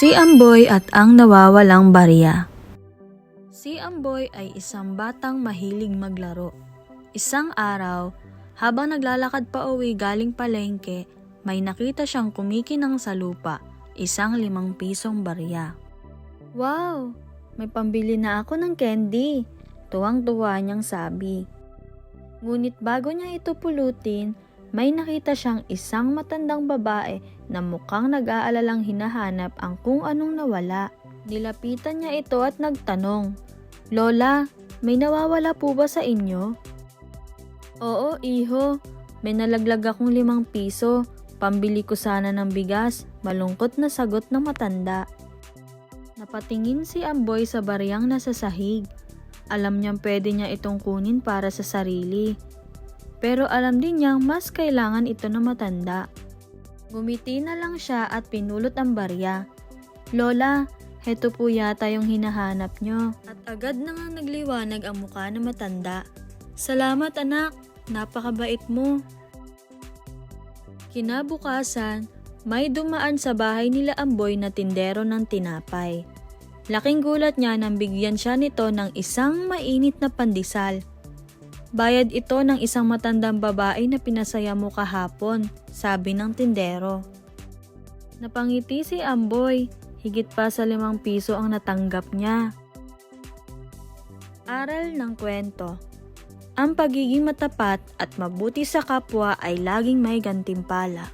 Si Amboy at ang nawawalang barya. Si Amboy ay isang batang mahilig maglaro. Isang araw, habang naglalakad pa uwi galing palengke, may nakita siyang kumikinang sa lupa, isang limang pisong barya. Wow! May pambili na ako ng candy. Tuwang-tuwa niyang sabi. Ngunit bago niya ito pulutin, may nakita siyang isang matandang babae na mukhang nag-aalalang hinahanap ang kung anong nawala. Nilapitan niya ito at nagtanong, Lola, may nawawala po ba sa inyo? Oo, iho. May nalaglag akong limang piso. Pambili ko sana ng bigas. Malungkot na sagot ng matanda. Napatingin si Amboy sa bariyang nasa sahig. Alam niyang pwede niya itong kunin para sa sarili. Pero alam din niyang mas kailangan ito na matanda. Gumiti na lang siya at pinulot ang barya. Lola, heto po yata yung hinahanap nyo. At agad na nga nagliwanag ang mukha ng matanda. Salamat anak, napakabait mo. Kinabukasan, may dumaan sa bahay nila Amboy na tindero ng tinapay. Laking gulat niya nang bigyan siya nito ng isang mainit na pandesal. Bayad ito ng isang matandang babae na pinasaya mo kahapon, sabi ng tindero. Napangiti si Amboy, higit pa sa limang piso ang natanggap niya. Aral ng kwento Ang pagiging matapat at mabuti sa kapwa ay laging may gantimpala.